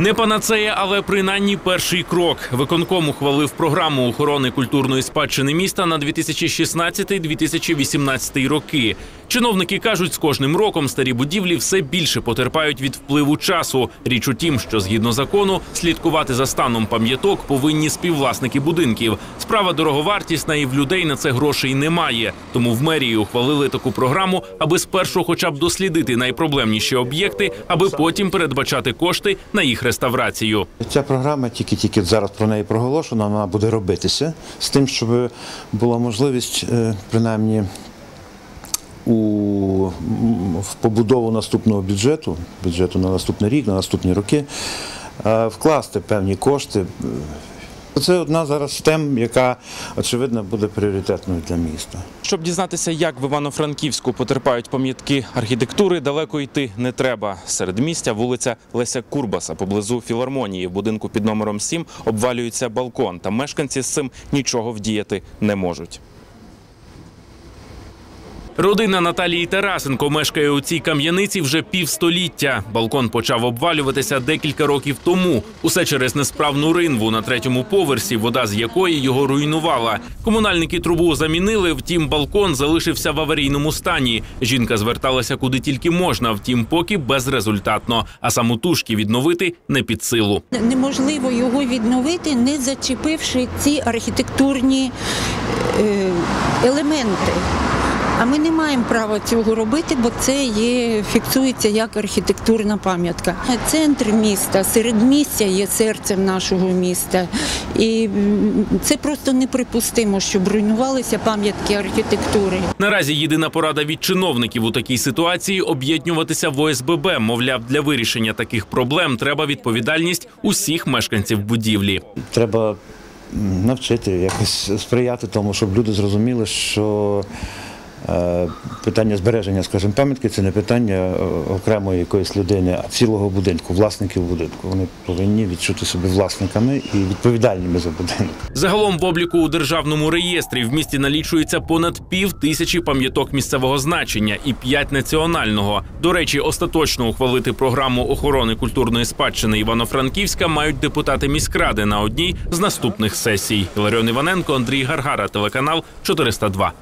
Не панацея, але принаймні перший крок. Виконком ухвалив програму охорони культурної спадщини міста на 2016-2018 роки. Чиновники кажуть, з кожним роком старі будівлі все більше потерпають від впливу часу. Річ у тім, що згідно закону слідкувати за станом пам'яток повинні співвласники будинків. Справа дороговартісна, і в людей на це грошей немає. Тому в мерії ухвалили таку програму, аби спершу, хоча б дослідити найпроблемніші об'єкти, аби потім передбачати кошти на їх реставрацію. Ця програма тільки-тільки зараз про неї проголошена, вона буде робитися з тим, щоб була можливість е, принаймні у в побудову наступного бюджету, бюджету на наступний рік, на наступні роки, е, вкласти певні кошти. Це одна зараз з тем, яка очевидно буде пріоритетною для міста. Щоб дізнатися, як в Івано-Франківську потерпають пам'ятки архітектури, далеко йти не треба. Серед містя вулиця Леся Курбаса поблизу філармонії. В будинку під номером 7 обвалюється балкон, та мешканці з цим нічого вдіяти не можуть. Родина Наталії Тарасенко мешкає у цій кам'яниці вже півстоліття. Балкон почав обвалюватися декілька років тому. Усе через несправну ринву на третьому поверсі, вода з якої його руйнувала. Комунальники трубу замінили, втім, балкон залишився в аварійному стані. Жінка зверталася куди тільки можна, втім, поки безрезультатно. А самотужки відновити не під силу. Неможливо його відновити, не зачепивши ці архітектурні е, елементи. А ми не маємо права цього робити, бо це є, фіксується як архітектурна пам'ятка. Центр міста, середмістя є серцем нашого міста. І це просто неприпустимо, щоб руйнувалися пам'ятки архітектури. Наразі єдина порада від чиновників у такій ситуації об'єднуватися в ОСББ. Мовляв, для вирішення таких проблем треба відповідальність усіх мешканців будівлі. Треба навчити, якось сприяти тому, щоб люди зрозуміли, що питання збереження, скажімо, пам'ятки це не питання е, окремої якоїсь людини, а цілого будинку, власників будинку. Вони повинні відчути себе власниками і відповідальними за будинок. Загалом в обліку у державному реєстрі в місті налічується понад пів тисячі пам'яток місцевого значення і п'ять національного. До речі, остаточно ухвалити програму охорони культурної спадщини Івано-Франківська мають депутати міськради на одній з наступних сесій. Іларіон Іваненко, Андрій Гаргара, телеканал 402.